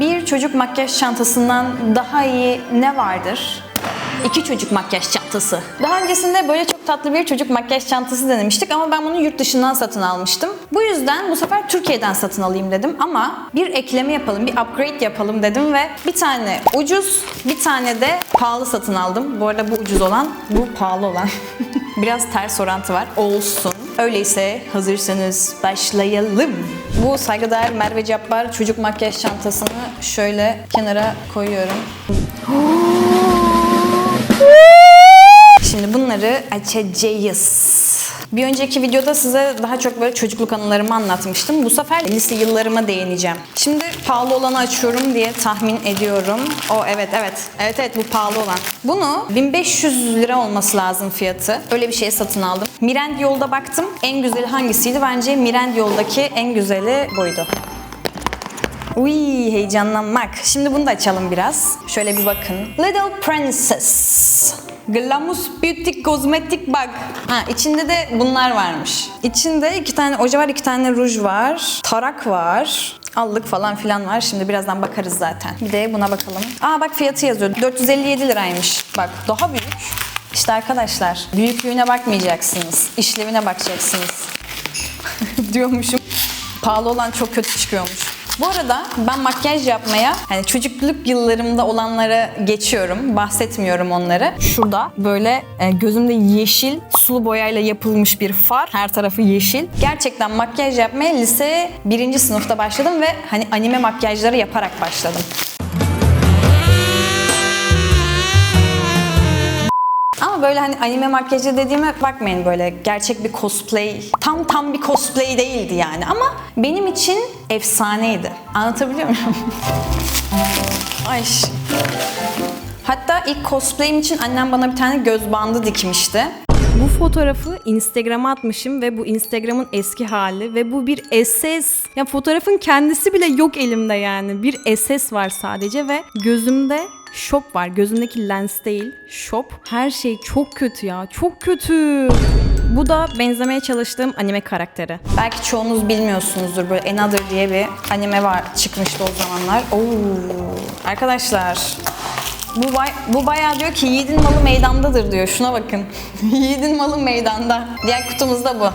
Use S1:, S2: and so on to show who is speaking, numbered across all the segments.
S1: Bir çocuk makyaj çantasından daha iyi ne vardır? İki çocuk makyaj çantası. Daha öncesinde böyle çok tatlı bir çocuk makyaj çantası denemiştik ama ben bunu yurt dışından satın almıştım. Bu yüzden bu sefer Türkiye'den satın alayım dedim ama bir ekleme yapalım, bir upgrade yapalım dedim ve bir tane ucuz, bir tane de pahalı satın aldım. Bu arada bu ucuz olan, bu pahalı olan. Biraz ters orantı var. Olsun. Öyleyse hazırsanız başlayalım. Bu saygıdeğer Merve Cabbar çocuk makyaj çantasını şöyle kenara koyuyorum. Şimdi bunları açacağız. Bir önceki videoda size daha çok böyle çocukluk anılarımı anlatmıştım. Bu sefer lise yıllarıma değineceğim. Şimdi pahalı olanı açıyorum diye tahmin ediyorum. O evet evet. Evet evet bu pahalı olan. Bunu 1500 lira olması lazım fiyatı. Öyle bir şeye satın aldım. Mirend yolda baktım. En güzeli hangisiydi? Bence Mirend yoldaki en güzeli buydu. Uy heyecanlanmak. Şimdi bunu da açalım biraz. Şöyle bir bakın. Little Princess. Glamus Beauty Cosmetic Bag. Ha içinde de bunlar varmış. İçinde iki tane oje var, iki tane ruj var. Tarak var. Allık falan filan var. Şimdi birazdan bakarız zaten. Bir de buna bakalım. Aa bak fiyatı yazıyor. 457 liraymış. Bak daha büyük. İşte arkadaşlar büyüklüğüne bakmayacaksınız. İşlevine bakacaksınız. diyormuşum. Pahalı olan çok kötü çıkıyormuş. Bu arada ben makyaj yapmaya hani çocukluk yıllarımda olanlara geçiyorum. Bahsetmiyorum onları. Şurada böyle e, gözümde yeşil sulu boyayla yapılmış bir far. Her tarafı yeşil. Gerçekten makyaj yapmaya lise birinci sınıfta başladım ve hani anime makyajları yaparak başladım. Böyle hani anime makyajı dediğime bakmayın böyle gerçek bir cosplay. Tam tam bir cosplay değildi yani ama benim için efsaneydi. Anlatabiliyor muyum? Ay. Hatta ilk cosplay'im için annem bana bir tane göz bandı dikmişti.
S2: Bu fotoğrafı Instagram'a atmışım ve bu Instagram'ın eski hali ve bu bir SS. Ya fotoğrafın kendisi bile yok elimde yani. Bir SS var sadece ve gözümde şop var. Gözümdeki lens değil, şop. Her şey çok kötü ya. Çok kötü. Bu da benzemeye çalıştığım anime karakteri.
S1: Belki çoğunuz bilmiyorsunuzdur böyle Another diye bir anime var çıkmıştı o zamanlar. Oo. Arkadaşlar bu, bay, bu bayağı diyor ki yiğidin malı meydandadır diyor. Şuna bakın. yiğidin malı meydanda. Diğer kutumuz da bu.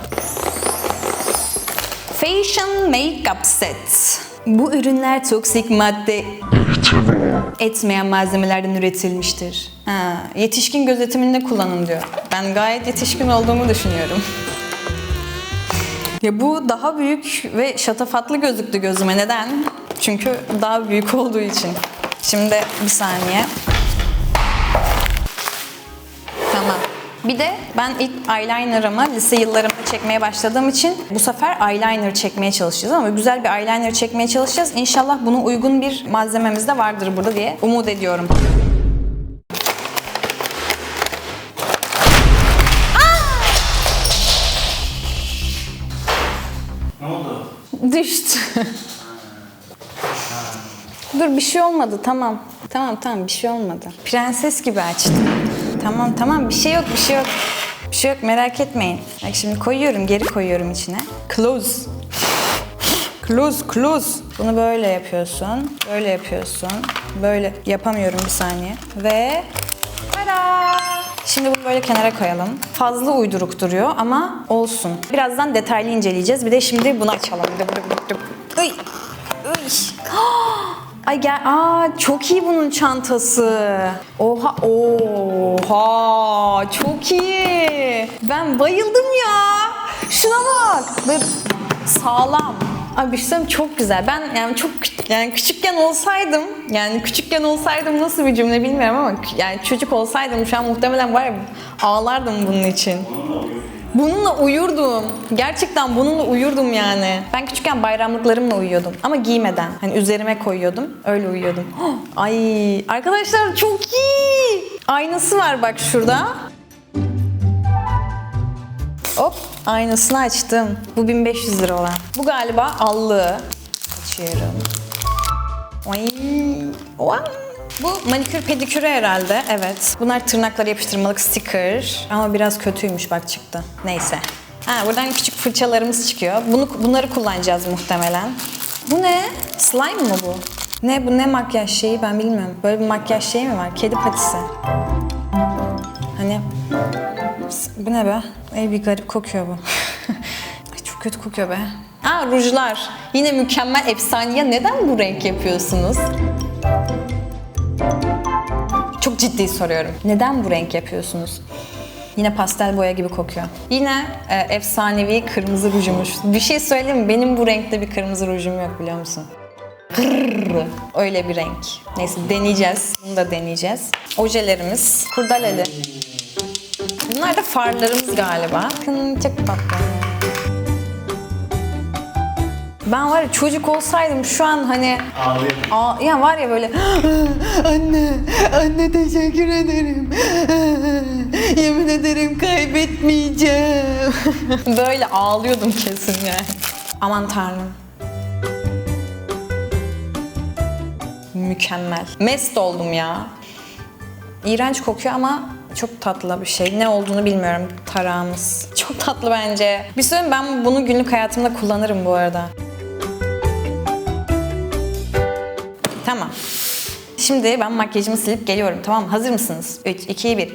S1: Fashion Makeup Set. Bu ürünler toksik madde etmeyen malzemelerden üretilmiştir. Ha, yetişkin gözetiminde kullanın diyor. Ben gayet yetişkin olduğumu düşünüyorum. Ya bu daha büyük ve şatafatlı gözüktü gözüme. Neden? Çünkü daha büyük olduğu için. Şimdi bir saniye. Bir de ben ilk eyeliner'ımı lise yıllarımda çekmeye başladığım için bu sefer eyeliner çekmeye çalışacağız ama güzel bir eyeliner çekmeye çalışacağız. İnşallah buna uygun bir malzememiz de vardır burada diye umut ediyorum.
S3: Ne oldu?
S1: Düştü. Dur bir şey olmadı tamam. Tamam tamam bir şey olmadı. Prenses gibi açtım. Tamam tamam bir şey yok bir şey yok. Bir şey yok merak etmeyin. Bak şimdi koyuyorum geri koyuyorum içine. Close. Close close. Bunu böyle yapıyorsun. Böyle yapıyorsun. Böyle yapamıyorum bir saniye. Ve Tada! Şimdi bunu böyle kenara koyalım. Fazla uyduruk duruyor ama olsun. Birazdan detaylı inceleyeceğiz. Bir de şimdi bunu açalım. Dıp dıp Ay gel, aa çok iyi bunun çantası. Oha, oha, çok iyi. Ben bayıldım ya. Şuna bak. Böyle sağlam. Şey söyleyeyim, çok güzel. Ben yani çok yani küçükken olsaydım, yani küçükken olsaydım nasıl bir cümle bilmiyorum ama yani çocuk olsaydım şu an muhtemelen var ya ağlardım bunun için. Bununla uyurdum. Gerçekten bununla uyurdum yani. Ben küçükken bayramlıklarımla uyuyordum. Ama giymeden. Hani üzerime koyuyordum. Öyle uyuyordum. Ay arkadaşlar çok iyi. Aynası var bak şurada. Hop aynasını açtım. Bu 1500 lira olan. Bu galiba allığı. Açıyorum. Ay. Wow. Bu manikür pedikürü herhalde. Evet. Bunlar tırnaklara yapıştırmalık sticker. Ama biraz kötüymüş bak çıktı. Neyse. Ha, buradan küçük fırçalarımız çıkıyor. Bunu, bunları kullanacağız muhtemelen. Bu ne? Slime mı bu? Ne bu ne makyaj şeyi ben bilmiyorum. Böyle bir makyaj şeyi mi var? Kedi patisi. Hani bu ne be? Ey bir garip kokuyor bu. Çok kötü kokuyor be. Aa rujlar. Yine mükemmel efsane. Neden bu renk yapıyorsunuz? Çok ciddi soruyorum. Neden bu renk yapıyorsunuz? Yine pastel boya gibi kokuyor. Yine e, efsanevi kırmızı rujumuş. Bir şey söyleyeyim mi? Benim bu renkte bir kırmızı rujum yok biliyor musun? Grrr, öyle bir renk. Neyse deneyeceğiz. Bunu da deneyeceğiz. Ojelerimiz, kurdaleli. Bunlar da farlarımız galiba. Bakın çok tatlı. Ben var ya çocuk olsaydım şu an hani
S3: Ağlayayım.
S1: Aa, ya var ya böyle anne anne teşekkür ederim yemin ederim kaybetmeyeceğim böyle ağlıyordum kesin yani aman tanrım mükemmel mest oldum ya İğrenç kokuyor ama çok tatlı bir şey. Ne olduğunu bilmiyorum tarağımız. Çok tatlı bence. Bir söyleyeyim ben bunu günlük hayatımda kullanırım bu arada. Tamam. Şimdi ben makyajımı silip geliyorum tamam mı? Hazır mısınız? 3, 2, 1.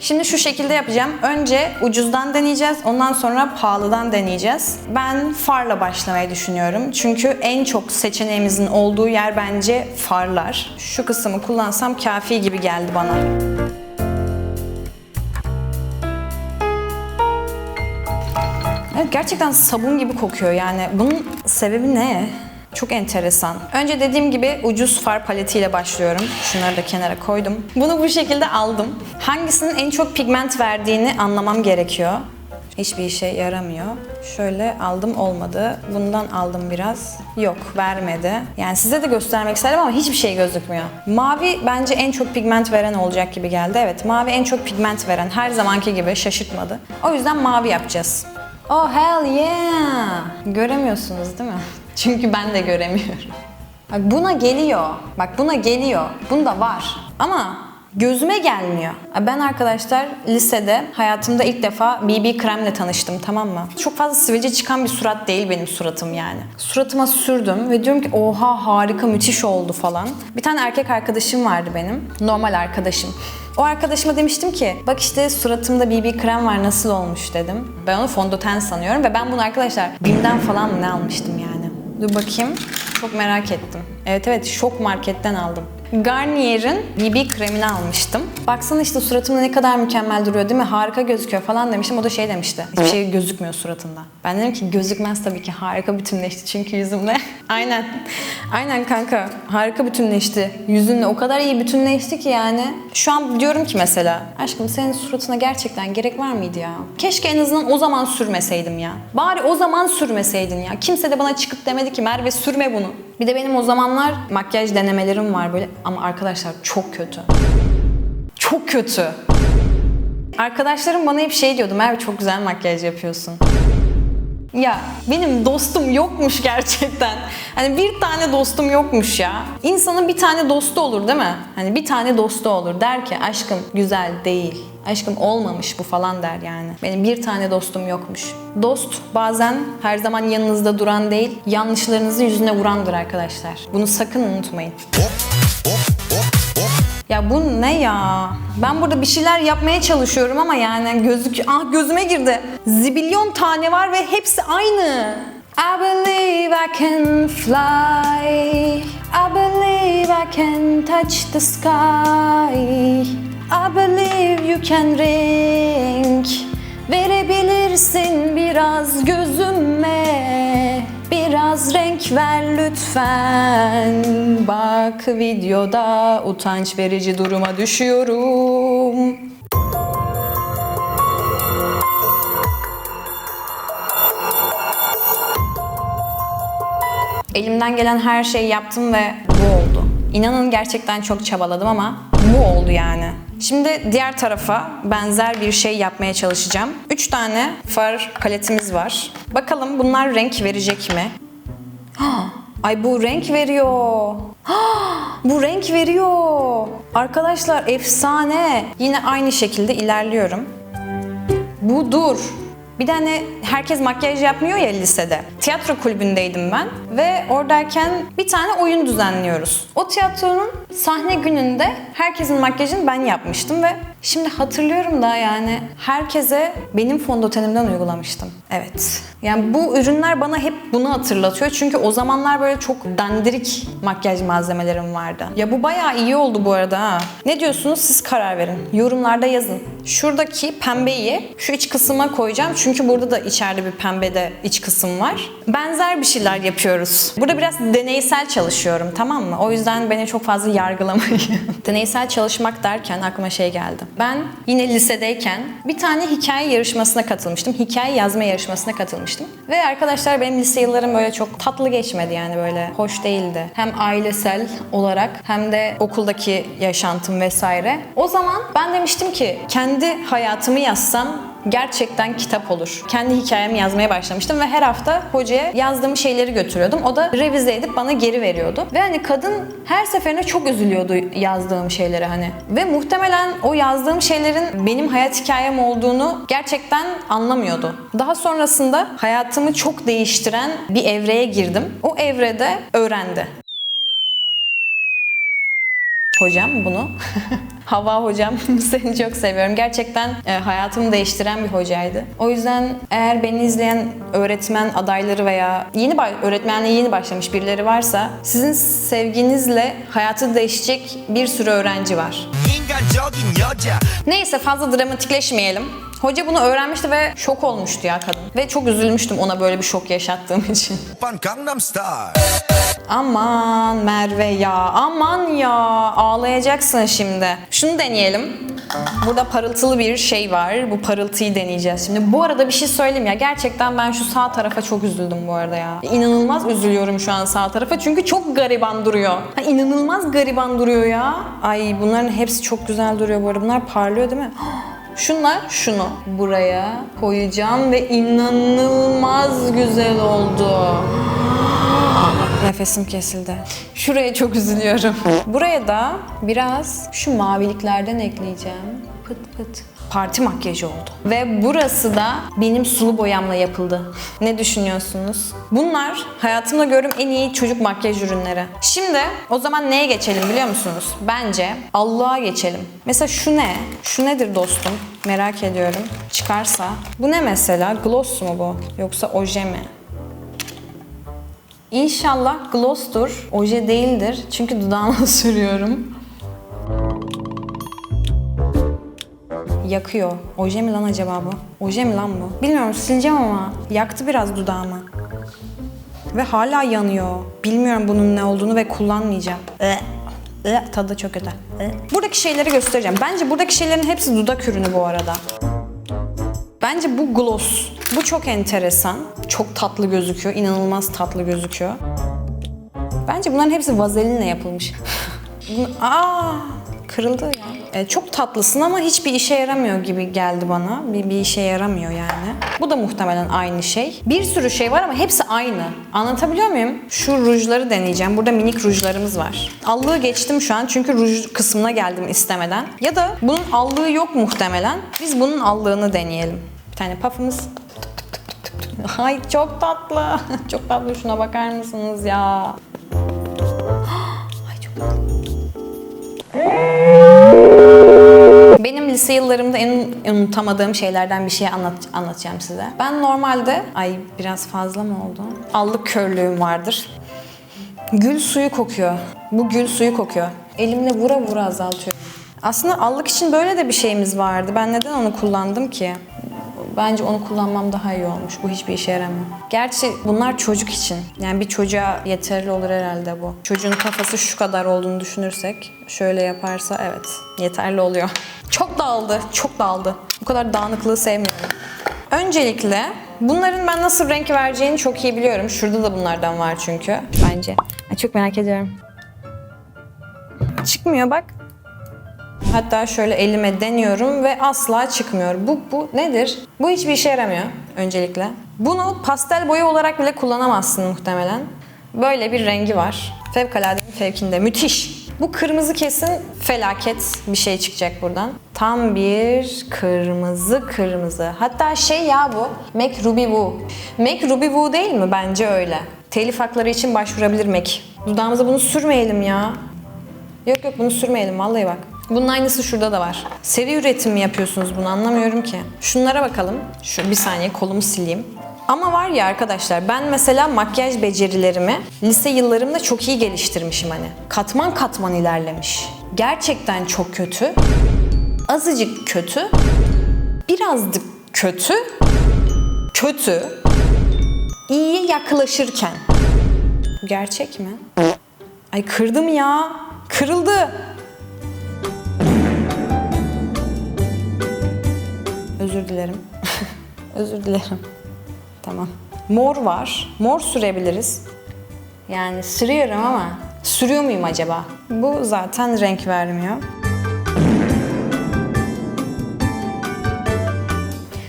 S1: Şimdi şu şekilde yapacağım. Önce ucuzdan deneyeceğiz. Ondan sonra pahalıdan deneyeceğiz. Ben farla başlamayı düşünüyorum. Çünkü en çok seçeneğimizin olduğu yer bence farlar. Şu kısmı kullansam kafi gibi geldi bana. Evet gerçekten sabun gibi kokuyor yani. Bunun sebebi ne? Çok enteresan. Önce dediğim gibi ucuz far paletiyle başlıyorum. Şunları da kenara koydum. Bunu bu şekilde aldım. Hangisinin en çok pigment verdiğini anlamam gerekiyor. Hiçbir işe yaramıyor. Şöyle aldım olmadı. Bundan aldım biraz. Yok vermedi. Yani size de göstermek istedim ama hiçbir şey gözükmüyor. Mavi bence en çok pigment veren olacak gibi geldi. Evet mavi en çok pigment veren. Her zamanki gibi şaşırtmadı. O yüzden mavi yapacağız. Oh hell yeah! Göremiyorsunuz değil mi? Çünkü ben de göremiyorum. Bak buna geliyor. Bak buna geliyor. Bunda var. Ama gözüme gelmiyor. Ben arkadaşlar lisede hayatımda ilk defa BB kremle tanıştım tamam mı? Çok fazla sivilce çıkan bir surat değil benim suratım yani. Suratıma sürdüm ve diyorum ki oha harika müthiş oldu falan. Bir tane erkek arkadaşım vardı benim. Normal arkadaşım. O arkadaşıma demiştim ki bak işte suratımda BB krem var nasıl olmuş dedim. Ben onu fondöten sanıyorum ve ben bunu arkadaşlar BİM'den falan mı ne almıştım yani. Dur bakayım. Çok merak ettim. Evet evet şok marketten aldım. Garnier'in BB kremini almıştım. Baksana işte suratımda ne kadar mükemmel duruyor değil mi? Harika gözüküyor falan demiştim. O da şey demişti. Hiçbir şey gözükmüyor suratında. Ben dedim ki gözükmez tabii ki. Harika bütünleşti çünkü yüzümle. Aynen. Aynen kanka. Harika bütünleşti. Yüzünle o kadar iyi bütünleşti ki yani. Şu an diyorum ki mesela. Aşkım senin suratına gerçekten gerek var mıydı ya? Keşke en azından o zaman sürmeseydim ya. Bari o zaman sürmeseydin ya. Kimse de bana çıkıp demedi ki Merve sürme bunu. Bir de benim o zamanlar makyaj denemelerim var böyle ama arkadaşlar çok kötü. Çok kötü. Arkadaşlarım bana hep şey diyordu Merve çok güzel makyaj yapıyorsun. Ya benim dostum yokmuş gerçekten. Hani bir tane dostum yokmuş ya. İnsanın bir tane dostu olur değil mi? Hani bir tane dostu olur. Der ki aşkım güzel değil. Aşkım olmamış bu falan der yani. Benim bir tane dostum yokmuş. Dost bazen her zaman yanınızda duran değil, yanlışlarınızı yüzüne vurandır arkadaşlar. Bunu sakın unutmayın. Ya bu ne ya? Ben burada bir şeyler yapmaya çalışıyorum ama yani gözük ah gözüme girdi. Zibilyon tane var ve hepsi aynı. I believe I can fly. I believe I can touch the sky. I believe you can ring. Verebilirsin biraz gözüme. Biraz renk ver lütfen. Bak videoda utanç verici duruma düşüyorum. Elimden gelen her şeyi yaptım ve bu oldu. İnanın gerçekten çok çabaladım ama bu oldu yani. Şimdi diğer tarafa benzer bir şey yapmaya çalışacağım. 3 tane far paletimiz var. Bakalım bunlar renk verecek mi? Ay bu renk veriyor. bu renk veriyor. Arkadaşlar efsane. Yine aynı şekilde ilerliyorum. Budur. Bir de hani herkes makyaj yapmıyor ya lisede. Tiyatro kulübündeydim ben ve oradayken bir tane oyun düzenliyoruz. O tiyatronun sahne gününde herkesin makyajını ben yapmıştım ve şimdi hatırlıyorum da yani herkese benim fondötenimden uygulamıştım. Evet. Yani bu ürünler bana hep bunu hatırlatıyor. Çünkü o zamanlar böyle çok dandirik makyaj malzemelerim vardı. Ya bu bayağı iyi oldu bu arada ha. Ne diyorsunuz siz karar verin. Yorumlarda yazın. Şuradaki pembeyi şu iç kısma koyacağım. Çünkü burada da içeride bir pembe de iç kısım var. Benzer bir şeyler yapıyoruz. Burada biraz deneysel çalışıyorum tamam mı? O yüzden beni çok fazla yargılamayın. deneysel çalışmak derken aklıma şey geldi. Ben yine lisedeyken bir tane hikaye yarışmasına katılmıştım. Hikaye yazma yarışmasına katılmıştım. Ve arkadaşlar benim lise yıllarım böyle çok tatlı geçmedi yani böyle hoş değildi. Hem ailesel olarak hem de okuldaki yaşantım vesaire. O zaman ben demiştim ki kendi hayatımı yazsam gerçekten kitap olur. Kendi hikayemi yazmaya başlamıştım ve her hafta hocaya yazdığım şeyleri götürüyordum. O da revize edip bana geri veriyordu. Ve hani kadın her seferinde çok üzülüyordu yazdığım şeyleri hani. Ve muhtemelen o yazdığım şeylerin benim hayat hikayem olduğunu gerçekten anlamıyordu. Daha sonrasında hayatımı çok değiştiren bir evreye girdim. O evrede öğrendi hocam bunu. Hava hocam seni çok seviyorum. Gerçekten e, hayatımı değiştiren bir hocaydı. O yüzden eğer beni izleyen öğretmen adayları veya yeni öğretmenliğe yeni başlamış birileri varsa sizin sevginizle hayatı değişecek bir sürü öğrenci var. Neyse fazla dramatikleşmeyelim. Hoca bunu öğrenmişti ve şok olmuştu ya kadın. Ve çok üzülmüştüm ona böyle bir şok yaşattığım için. Aman Merve ya, aman ya. Ağlayacaksın şimdi. Şunu deneyelim. Burada parıltılı bir şey var. Bu parıltıyı deneyeceğiz şimdi. Bu arada bir şey söyleyeyim ya. Gerçekten ben şu sağ tarafa çok üzüldüm bu arada ya. İnanılmaz üzülüyorum şu an sağ tarafa. Çünkü çok gariban duruyor. Ha, inanılmaz gariban duruyor ya. Ay bunların hepsi çok güzel duruyor bu arada. Bunlar parlıyor değil mi? Şunlar şunu buraya koyacağım ve inanılmaz güzel oldu. Nefesim kesildi. Şuraya çok üzülüyorum. Buraya da biraz şu maviliklerden ekleyeceğim. Pıt pıt. Parti makyajı oldu. Ve burası da benim sulu boyamla yapıldı. Ne düşünüyorsunuz? Bunlar hayatımda gördüğüm en iyi çocuk makyaj ürünleri. Şimdi o zaman neye geçelim biliyor musunuz? Bence Allah'a geçelim. Mesela şu ne? Şu nedir dostum? Merak ediyorum. Çıkarsa. Bu ne mesela? Gloss mu bu? Yoksa oje mi? İnşallah gloss'tur, oje değildir. Çünkü dudağıma sürüyorum. Yakıyor. Oje mi lan acaba bu? Oje mi lan bu? Bilmiyorum sileceğim ama yaktı biraz dudağımı. Ve hala yanıyor. Bilmiyorum bunun ne olduğunu ve kullanmayacağım. Ee, ee, tadı çok kötü. Ee. Buradaki şeyleri göstereceğim. Bence buradaki şeylerin hepsi dudak ürünü bu arada. Bence bu gloss. Bu çok enteresan. Çok tatlı gözüküyor. inanılmaz tatlı gözüküyor. Bence bunların hepsi vazelinle yapılmış. Aa, kırıldı ya. E, çok tatlısın ama hiçbir işe yaramıyor gibi geldi bana. Bir, bir işe yaramıyor yani. Bu da muhtemelen aynı şey. Bir sürü şey var ama hepsi aynı. Anlatabiliyor muyum? Şu rujları deneyeceğim. Burada minik rujlarımız var. Allığı geçtim şu an çünkü ruj kısmına geldim istemeden. Ya da bunun allığı yok muhtemelen. Biz bunun allığını deneyelim. Bir tane puff'ımız. Ay çok tatlı. çok tatlı. Şuna bakar mısınız ya? Benim lise yıllarımda en unutamadığım şeylerden bir şey anlat, anlatacağım size. Ben normalde, ay biraz fazla mı oldu? Allık körlüğüm vardır. Gül suyu kokuyor. Bu gül suyu kokuyor. Elimle vura vura azaltıyorum. Aslında allık için böyle de bir şeyimiz vardı. Ben neden onu kullandım ki? Bence onu kullanmam daha iyi olmuş. Bu hiçbir işe yaramıyor. Gerçi bunlar çocuk için. Yani bir çocuğa yeterli olur herhalde bu. Çocuğun kafası şu kadar olduğunu düşünürsek şöyle yaparsa evet yeterli oluyor. Çok dağıldı, çok dağıldı. Bu kadar dağınıklığı sevmiyorum. Öncelikle bunların ben nasıl renk vereceğini çok iyi biliyorum. Şurada da bunlardan var çünkü. Bence. Çok merak ediyorum. Çıkmıyor bak. Hatta şöyle elime deniyorum ve asla çıkmıyor. Bu, bu nedir? Bu hiçbir işe yaramıyor öncelikle. Bunu pastel boya olarak bile kullanamazsın muhtemelen. Böyle bir rengi var. Fevkaladenin fevkinde. Müthiş. Bu kırmızı kesin felaket bir şey çıkacak buradan. Tam bir kırmızı kırmızı. Hatta şey ya bu. Mac Ruby Woo. Mac Ruby Woo değil mi? Bence öyle. Telif hakları için başvurabilir Mac. Dudağımıza bunu sürmeyelim ya. Yok yok bunu sürmeyelim vallahi bak. Bunun aynısı şurada da var. Seri üretim mi yapıyorsunuz bunu anlamıyorum ki. Şunlara bakalım. Şu bir saniye kolumu sileyim. Ama var ya arkadaşlar ben mesela makyaj becerilerimi lise yıllarımda çok iyi geliştirmişim hani. Katman katman ilerlemiş. Gerçekten çok kötü. Azıcık kötü. Birazcık kötü. Kötü. İyiye yaklaşırken. Gerçek mi? Ay kırdım ya. Kırıldı. Özür dilerim. Özür dilerim. Tamam. Mor var. Mor sürebiliriz. Yani sürüyorum ama sürüyor muyum acaba? Bu zaten renk vermiyor.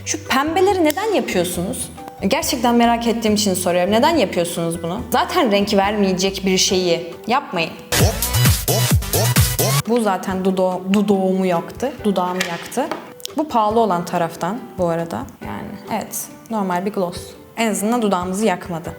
S1: Şu pembeleri neden yapıyorsunuz? Gerçekten merak ettiğim için soruyorum. Neden yapıyorsunuz bunu? Zaten renk vermeyecek bir şeyi yapmayın. Bu zaten dudo dudağımı yaktı. Dudağımı yaktı. Bu pahalı olan taraftan bu arada. Yani evet normal bir gloss. En azından dudağımızı yakmadı.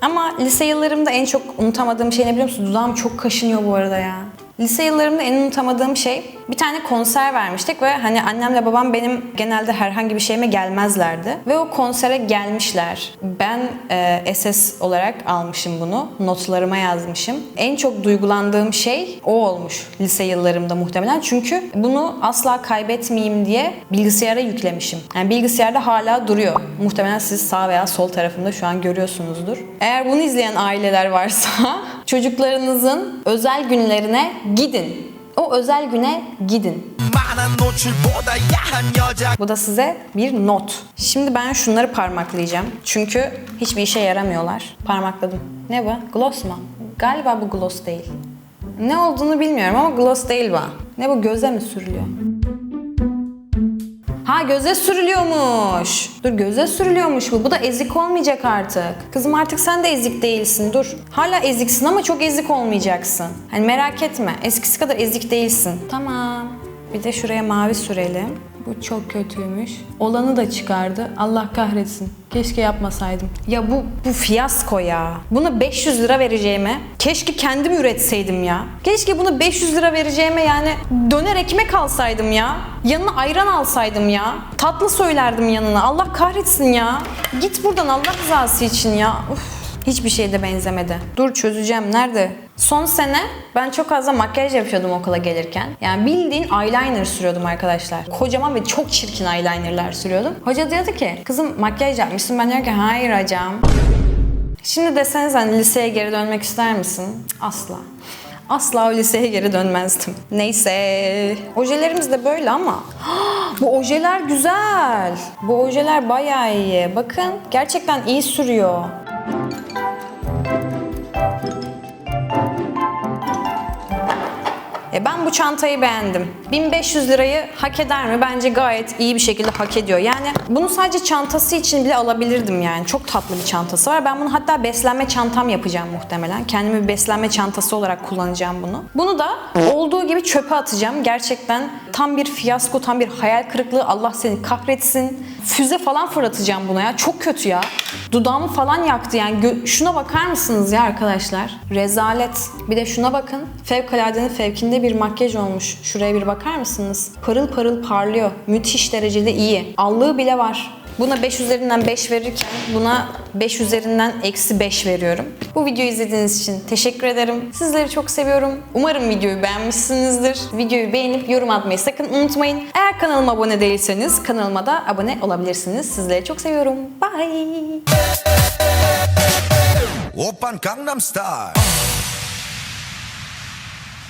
S1: Ama lise yıllarımda en çok unutamadığım şey ne biliyor musun? Dudağım çok kaşınıyor bu arada ya. Lise yıllarımda en unutamadığım şey bir tane konser vermiştik ve hani annemle babam benim genelde herhangi bir şeyime gelmezlerdi. Ve o konsere gelmişler. Ben e, SS olarak almışım bunu. Notlarıma yazmışım. En çok duygulandığım şey o olmuş lise yıllarımda muhtemelen. Çünkü bunu asla kaybetmeyeyim diye bilgisayara yüklemişim. Yani bilgisayarda hala duruyor. Muhtemelen siz sağ veya sol tarafında şu an görüyorsunuzdur. Eğer bunu izleyen aileler varsa çocuklarınızın özel günlerine gidin. O özel güne gidin. Bu da size bir not. Şimdi ben şunları parmaklayacağım. Çünkü hiçbir işe yaramıyorlar. Parmakladım. Ne bu? Gloss mu? Galiba bu gloss değil. Ne olduğunu bilmiyorum ama gloss değil bu. Ne bu göze mi sürülüyor? Ha göze sürülüyormuş. Dur göze sürülüyormuş bu. Bu da ezik olmayacak artık. Kızım artık sen de ezik değilsin. Dur. Hala eziksin ama çok ezik olmayacaksın. Hani merak etme. Eskisi kadar ezik değilsin. Tamam. Bir de şuraya mavi sürelim. Bu çok kötüymüş. Olanı da çıkardı. Allah kahretsin. Keşke yapmasaydım. Ya bu bu fiyasko ya. Buna 500 lira vereceğime keşke kendim üretseydim ya. Keşke bunu 500 lira vereceğime yani döner ekmek alsaydım ya. Yanına ayran alsaydım ya. Tatlı söylerdim yanına. Allah kahretsin ya. Git buradan Allah rızası için ya. Uf. Hiçbir şeyde benzemedi. Dur çözeceğim. Nerede? Son sene ben çok fazla makyaj yapıyordum okula gelirken. Yani bildiğin eyeliner sürüyordum arkadaşlar. Kocaman ve çok çirkin eyelinerler sürüyordum. Hoca diyordu ki kızım makyaj yapmışsın. Ben diyorum ki hayır hocam. Şimdi deseniz hani liseye geri dönmek ister misin? Asla. Asla o liseye geri dönmezdim. Neyse. Ojelerimiz de böyle ama. Bu ojeler güzel. Bu ojeler bayağı iyi. Bakın gerçekten iyi sürüyor. Bu çantayı beğendim. 1500 lirayı hak eder mi? Bence gayet iyi bir şekilde hak ediyor. Yani bunu sadece çantası için bile alabilirdim yani. Çok tatlı bir çantası var. Ben bunu hatta beslenme çantam yapacağım muhtemelen. Kendime bir beslenme çantası olarak kullanacağım bunu. Bunu da olduğu gibi çöpe atacağım. Gerçekten tam bir fiyasko, tam bir hayal kırıklığı. Allah seni kahretsin. Füze falan fırlatacağım buna ya. Çok kötü ya. Dudağımı falan yaktı yani. Şuna bakar mısınız ya arkadaşlar? Rezalet. Bir de şuna bakın. Fevkaladenin fevkinde bir makyaj olmuş. Şuraya bir bakar bakar mısınız? Parıl parıl parlıyor. Müthiş derecede iyi. Allığı bile var. Buna 5 üzerinden 5 verirken buna 5 üzerinden eksi 5 veriyorum. Bu videoyu izlediğiniz için teşekkür ederim. Sizleri çok seviyorum. Umarım videoyu beğenmişsinizdir. Videoyu beğenip yorum atmayı sakın unutmayın. Eğer kanalıma abone değilseniz kanalıma da abone olabilirsiniz. Sizleri çok seviyorum. Bye.
S3: Open Gangnam Style.